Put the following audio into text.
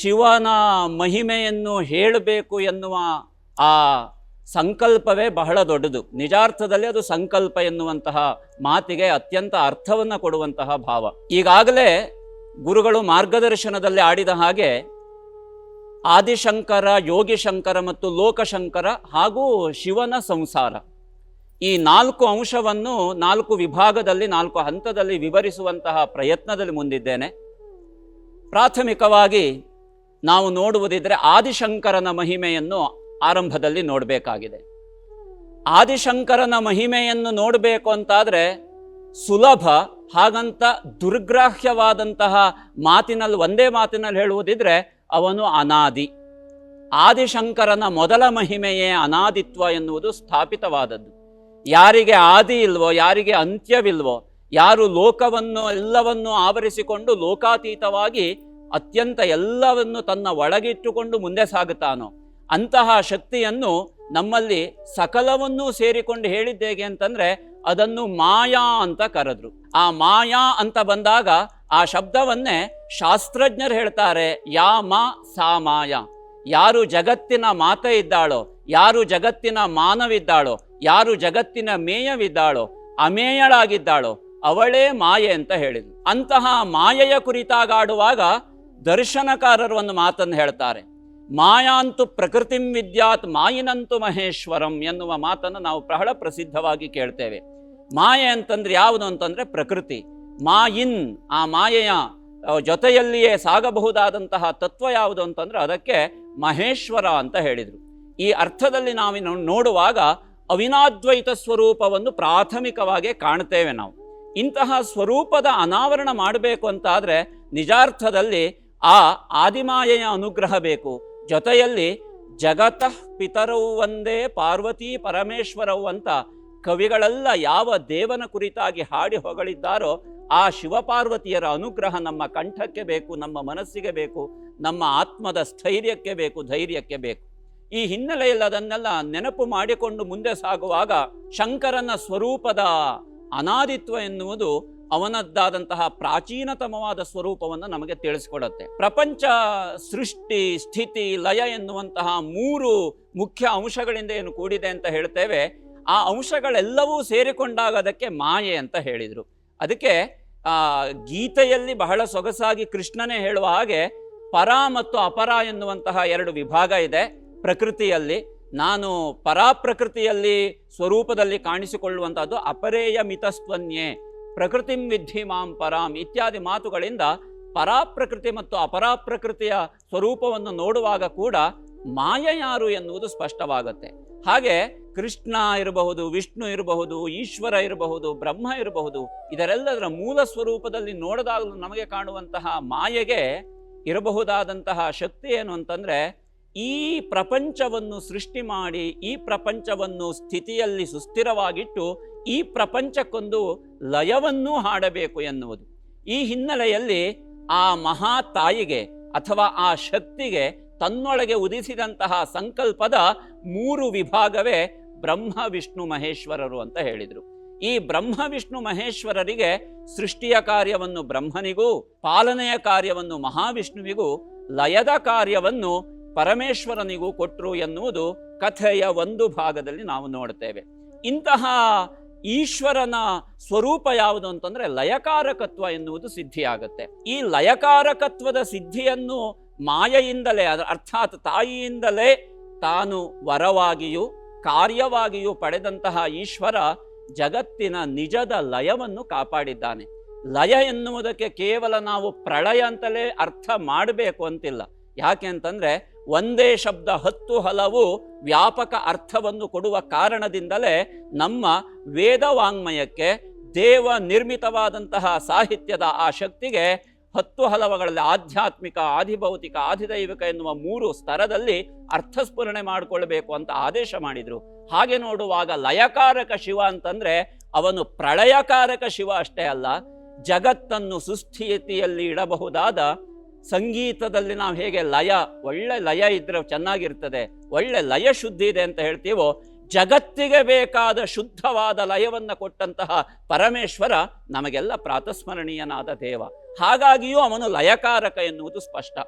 ಶಿವನ ಮಹಿಮೆಯನ್ನು ಹೇಳಬೇಕು ಎನ್ನುವ ಆ ಸಂಕಲ್ಪವೇ ಬಹಳ ದೊಡ್ಡದು. ನಿಜಾರ್ಥದಲ್ಲಿ ಅದು ಸಂಕಲ್ಪ ಎನ್ನುವಂತಹ ಮಾತಿಗೆ ಅತ್ಯಂತ ಅರ್ಥವನ್ನು ಕೊಡುವಂತಹ ಭಾವ. ಈಗಾಗಲೇ ಗುರುಗಳು ಮಾರ್ಗದರ್ಶನದಲ್ಲಿ ಆಡಿದ ಹಾಗೆ ಆದಿಶಂಕರ, ಯೋಗಿಶಂಕರ ಮತ್ತು ಲೋಕಶಂಕರ ಹಾಗೂ ಶಿವನ ಸಂಸಾರ. ಈ ನಾಲ್ಕು ಅಂಶವನ್ನು ನಾಲ್ಕು ವಿಭಾಗದಲ್ಲಿ, ನಾಲ್ಕು ಹಂತದಲ್ಲಿ ವಿವರಿಸುವಂತಹ ಪ್ರಯತ್ನದಲ್ಲಿ ಮುಂದಿದ್ದೇನೆ. ಪ್ರಾಥಮಿಕವಾಗಿ ನಾವು ನೋಡುವುದಿದ್ರೆ ಆದಿಶಂಕರನ ಮಹಿಮೆಯನ್ನು ಆರಂಭದಲ್ಲಿ ನೋಡಬೇಕಾಗಿದೆ. ಆದಿಶಂಕರನ ಮಹಿಮೆಯನ್ನು ನೋಡಬೇಕು ಅಂತಾದರೆ ಸುಲಭ, ಹಾಗಂತ ದುರ್ಗ್ರಾಹ್ಯವಾದಂತಹ ಮಾತಿನಲ್ಲಿ, ಒಂದೇ ಮಾತಿನಲ್ಲಿ ಹೇಳುವುದಿದ್ರೆ ಅವನು ಅನಾದಿ. ಆದಿಶಂಕರನ ಮೊದಲ ಮಹಿಮೆಯೇ ಅನಾದಿತ್ವ ಎನ್ನುವುದು ಸ್ಥಾಪಿತವಾದದ್ದು. ಯಾರಿಗೆ ಆದಿ ಇಲ್ವೋ, ಯಾರಿಗೆ ಅಂತ್ಯವಿಲ್ವೋ, ಯಾರು ಲೋಕವನ್ನು, ಎಲ್ಲವನ್ನು ಆವರಿಸಿಕೊಂಡು ಲೋಕಾತೀತವಾಗಿ ಅತ್ಯಂತ ಎಲ್ಲವನ್ನು ತನ್ನ ಒಳಗಿಟ್ಟುಕೊಂಡು ಮುಂದೆ ಸಾಗುತ್ತಾನೋ, ಅಂತಹ ಶಕ್ತಿಯನ್ನು ನಮ್ಮಲ್ಲಿ ಸಕಲವನ್ನೂ ಸೇರಿಕೊಂಡು ಹೇಳಿದ್ದೇಗೆ ಅಂತಂದ್ರೆ, ಅದನ್ನು ಮಾಯಾ ಅಂತ ಕರೆದ್ರು. ಆ ಮಾಯಾ ಅಂತ ಬಂದಾಗ ಆ ಶಬ್ದವನ್ನೇ ಶಾಸ್ತ್ರಜ್ಞರು ಹೇಳ್ತಾರೆ, ಯಾ ಮಾ ಸಾ ಮಾಯ. ಯಾರು ಜಗತ್ತಿನ ಮಾತ ಇದ್ದಾಳೋ, ಯಾರು ಜಗತ್ತಿನ ಮಾನವಿದ್ದಾಳೋ, ಯಾರು ಜಗತ್ತಿನ ಮೇಯವಿದ್ದಾಳೋ, ಅಮೇಯಳಾಗಿದ್ದಾಳೋ, ಅವಳೇ ಮಾಯೆ ಅಂತ ಹೇಳಿದ್ರು. ಅಂತಹ ಮಾಯೆಯ ಕುರಿತಾಗಾಡುವಾಗ ದರ್ಶನಕಾರರು ಒಂದು ಮಾತನ್ನು ಹೇಳ್ತಾರೆ. ಮಾಯಾಂತು ಪ್ರಕೃತಿಂ ವಿದ್ಯಾತ್ ಮಾಯಿನಂತು ಮಹೇಶ್ವರಂ ಎನ್ನುವ ಮಾತನ್ನು ನಾವು ಬಹಳ ಪ್ರಸಿದ್ಧವಾಗಿ ಕೇಳ್ತೇವೆ. ಮಾಯೆ ಅಂತಂದ್ರೆ ಯಾವುದು ಅಂತಂದ್ರೆ ಪ್ರಕೃತಿ. ಮಾಯಿನ್, ಆ ಮಾಯೆಯ ಜೊತೆಯಲ್ಲಿಯೇ ಸಾಗಬಹುದಾದಂತಹ ತತ್ವ ಯಾವುದು ಅಂತಂದ್ರೆ ಅದಕ್ಕೆ ಮಹೇಶ್ವರ ಅಂತ ಹೇಳಿದರು. ಈ ಅರ್ಥದಲ್ಲಿ ನಾವು ನೋಡುವಾಗ ಅವಿನಾದ್ವೈತ ಸ್ವರೂಪವನ್ನು ಪ್ರಾಥಮಿಕವಾಗಿ ಕಾಣ್ತೇವೆ ನಾವು. ಇಂತಹ ಸ್ವರೂಪದ ಅನಾವರಣ ಮಾಡಬೇಕು ಅಂತಾದರೆ ನಿಜಾರ್ಥದಲ್ಲಿ ಆ ಆದಿಮಾಯೆಯ ಅನುಗ್ರಹ ಬೇಕು. ಜೊತೆಯಲ್ಲಿ ಜಗತಃ ಪಿತರವು ಒಂದೇ, ಪಾರ್ವತಿ ಪರಮೇಶ್ವರವು ಅಂತ ಕವಿಗಳೆಲ್ಲ ಯಾವ ದೇವನ ಕುರಿತಾಗಿ ಹಾಡಿ ಹೊಗಳಿದ್ದಾರೋ ಆ ಶಿವಪಾರ್ವತಿಯರ ಅನುಗ್ರಹ ನಮ್ಮ ಕಂಠಕ್ಕೆ ಬೇಕು, ನಮ್ಮ ಮನಸ್ಸಿಗೆ ಬೇಕು, ನಮ್ಮ ಆತ್ಮದ ಸ್ಥೈರ್ಯಕ್ಕೆ ಬೇಕು, ಧೈರ್ಯಕ್ಕೆ ಬೇಕು. ಈ ಹಿನ್ನೆಲೆಯಲ್ಲಿ ಅದನ್ನೆಲ್ಲ ನೆನಪು ಮಾಡಿಕೊಂಡು ಮುಂದೆ ಸಾಗುವಾಗ ಶಂಕರನ ಸ್ವರೂಪದ ಅನಾದಿತ್ವ ಎನ್ನುವುದು ಅವನದ್ದಾದಂತಹ ಪ್ರಾಚೀನತಮವಾದ ಸ್ವರೂಪವನ್ನು ನಮಗೆ ತಿಳಿಸ್ಕೊಡುತ್ತೆ. ಪ್ರಪಂಚ ಸೃಷ್ಟಿ, ಸ್ಥಿತಿ, ಲಯ ಎನ್ನುವಂತಹ ಮೂರು ಮುಖ್ಯ ಅಂಶಗಳಿಂದ ಏನು ಕೂಡಿದೆ ಅಂತ ಹೇಳ್ತೇವೆ. ಆ ಅಂಶಗಳೆಲ್ಲವೂ ಸೇರಿಕೊಂಡಾಗ ಅದಕ್ಕೆ ಮಾಯೆ ಅಂತ ಹೇಳಿದರು. ಅದಕ್ಕೆ ಗೀತೆಯಲ್ಲಿ ಬಹಳ ಸೊಗಸಾಗಿ ಕೃಷ್ಣನೇ ಹೇಳುವ ಹಾಗೆ ಪರ ಮತ್ತು ಅಪರ ಎನ್ನುವಂತಹ ಎರಡು ವಿಭಾಗ ಇದೆ. ಪ್ರಕೃತಿಯಲ್ಲಿ, ನಾನು ಪರಾಪ್ರಕೃತಿಯಲ್ಲಿ ಸ್ವರೂಪದಲ್ಲಿ ಕಾಣಿಸಿಕೊಳ್ಳುವಂಥದ್ದು ಅಪರೇಯ ಮಿತಸ್ತ್ವನ್ಯೇ. ಪ್ರಕೃತಿಂ ವಿದ್ಧಿ ಮಾಂ ಪರಾಂ ಇತ್ಯಾದಿ ಮಾತುಗಳಿಂದ ಪರಾಪ್ರಕೃತಿ ಮತ್ತು ಅಪರಾಪ್ರಕೃತಿಯ ಸ್ವರೂಪವನ್ನು ನೋಡುವಾಗ ಕೂಡ ಮಾಯ ಯಾರು ಎನ್ನುವುದು ಸ್ಪಷ್ಟವಾಗುತ್ತೆ. ಹಾಗೆ ಕೃಷ್ಣ ಇರಬಹುದು, ವಿಷ್ಣು ಇರಬಹುದು, ಈಶ್ವರ ಇರಬಹುದು, ಬ್ರಹ್ಮ ಇರಬಹುದು, ಇದರೆಲ್ಲದರ ಮೂಲ ಸ್ವರೂಪದಲ್ಲಿ ನೋಡಿದಾಗಲೂ ನಮಗೆ ಕಾಣುವಂತಹ ಮಾಯೆಗೆ ಇರಬಹುದಾದಂತಹ ಶಕ್ತಿ ಏನು ಅಂತಂದ್ರೆ ಈ ಪ್ರಪಂಚವನ್ನು ಸೃಷ್ಟಿ ಮಾಡಿ, ಈ ಪ್ರಪಂಚವನ್ನು ಸ್ಥಿತಿಯಲ್ಲಿ ಸುಸ್ಥಿರವಾಗಿಟ್ಟು, ಈ ಪ್ರಪಂಚಕ್ಕೊಂದು ಲಯವನ್ನೂ ಹಾಡಬೇಕು ಎನ್ನುವುದು. ಈ ಹಿನ್ನೆಲೆಯಲ್ಲಿ ಆ ಮಹಾ ತಾಯಿಗೆ ಅಥವಾ ಆ ಶಕ್ತಿಗೆ ತನ್ನೊಳಗೆ ಉದಿಸಿದಂತಹ ಸಂಕಲ್ಪದ ಮೂರು ವಿಭಾಗವೇ ಬ್ರಹ್ಮ, ವಿಷ್ಣು, ಮಹೇಶ್ವರರು ಅಂತ ಹೇಳಿದರು. ಈ ಬ್ರಹ್ಮ, ವಿಷ್ಣು, ಮಹೇಶ್ವರರಿಗೆ ಸೃಷ್ಟಿಯ ಕಾರ್ಯವನ್ನು ಬ್ರಹ್ಮನಿಗೂ, ಪಾಲನೆಯ ಕಾರ್ಯವನ್ನು ಮಹಾವಿಷ್ಣುವಿಗೂ, ಲಯದ ಕಾರ್ಯವನ್ನು ಪರಮೇಶ್ವರನಿಗೂ ಕೊಟ್ಟರು ಎನ್ನುವುದು ಕಥೆಯ ಒಂದು ಭಾಗದಲ್ಲಿ ನಾವು ನೋಡ್ತೇವೆ. ಇಂತಹ ಈಶ್ವರನ ಸ್ವರೂಪ ಯಾವುದು ಅಂತಂದ್ರೆ ಲಯಕಾರಕತ್ವ ಎನ್ನುವುದು ಸಿದ್ಧಿಯಾಗುತ್ತೆ. ಈ ಲಯಕಾರಕತ್ವದ ಸಿದ್ಧಿಯನ್ನು ಮಾಯೆಯಿಂದಲೇ ಅರ್ಥಾತ್ ತಾಯಿಯಿಂದಲೇ ತಾನು ವರವಾಗಿಯೂ ಕಾರ್ಯವಾಗಿಯೂ ಪಡೆದಂತಹ ಈಶ್ವರ ಜಗತ್ತಿನ ನಿಜದ ಲಯವನ್ನು ಕಾಪಾಡಿದ್ದಾನೆ. ಲಯ ಎನ್ನುವುದಕ್ಕೆ ಕೇವಲ ನಾವು ಪ್ರಳಯ ಅಂತಲೇ ಅರ್ಥ ಮಾಡಬೇಕು ಅಂತಿಲ್ಲ. ಯಾಕೆ ಅಂತಂದ್ರೆ ಒಂದೇ ಶಬ್ದ ಹತ್ತು ಹಲವು ವ್ಯಾಪಕ ಅರ್ಥವನ್ನು ಕೊಡುವ ಕಾರಣದಿಂದಲೇ ನಮ್ಮ ವೇದವಾಂಗ್ಮಯಕ್ಕೆ ದೇವ ನಿರ್ಮಿತವಾದಂತಹ ಸಾಹಿತ್ಯದ ಆ ಶಕ್ತಿಗೆ ಹತ್ತು ಹಲವುಗಳಲ್ಲಿ ಆಧ್ಯಾತ್ಮಿಕ, ಆಧಿಭೌತಿಕ ಆದಿದೈವಿಕ ಎನ್ನುವ ಮೂರು ಸ್ತರದಲ್ಲಿ ಅರ್ಥಸ್ಫುರಣೆ ಮಾಡಿಕೊಳ್ಬೇಕು ಅಂತ ಆದೇಶ ಮಾಡಿದರು. ಹಾಗೆ ನೋಡುವಾಗ ಲಯಕಾರಕ ಶಿವ ಅಂತಂದ್ರೆ ಅವನು ಪ್ರಳಯಕಾರಕ ಶಿವ ಅಷ್ಟೇ ಅಲ್ಲ, ಜಗತ್ತನ್ನು ಸುಸ್ಥಿತಿಯಲ್ಲಿ ಇಡಬಹುದಾದ ಸಂಗೀತದಲ್ಲಿ ನಾವು ಹೇಗೆ ಲಯ, ಒಳ್ಳೆ ಲಯ ಇದ್ರೆ ಚೆನ್ನಾಗಿರ್ತದೆ, ಒಳ್ಳೆ ಲಯ ಶುದ್ಧಿ ಇದೆ ಅಂತ ಹೇಳ್ತೀವೋ, ಜಗತ್ತಿಗೆ ಬೇಕಾದ ಶುದ್ಧವಾದ ಲಯವನ್ನು ಕೊಟ್ಟಂತಹ ಪರಮೇಶ್ವರ ನಮಗೆಲ್ಲ ಪ್ರಾತಸ್ಮರಣೀಯನಾದ ದೇವ. ಹಾಗಾಗಿಯೂ ಅವನು ಲಯಕಾರಕ ಎನ್ನುವುದು ಸ್ಪಷ್ಟ.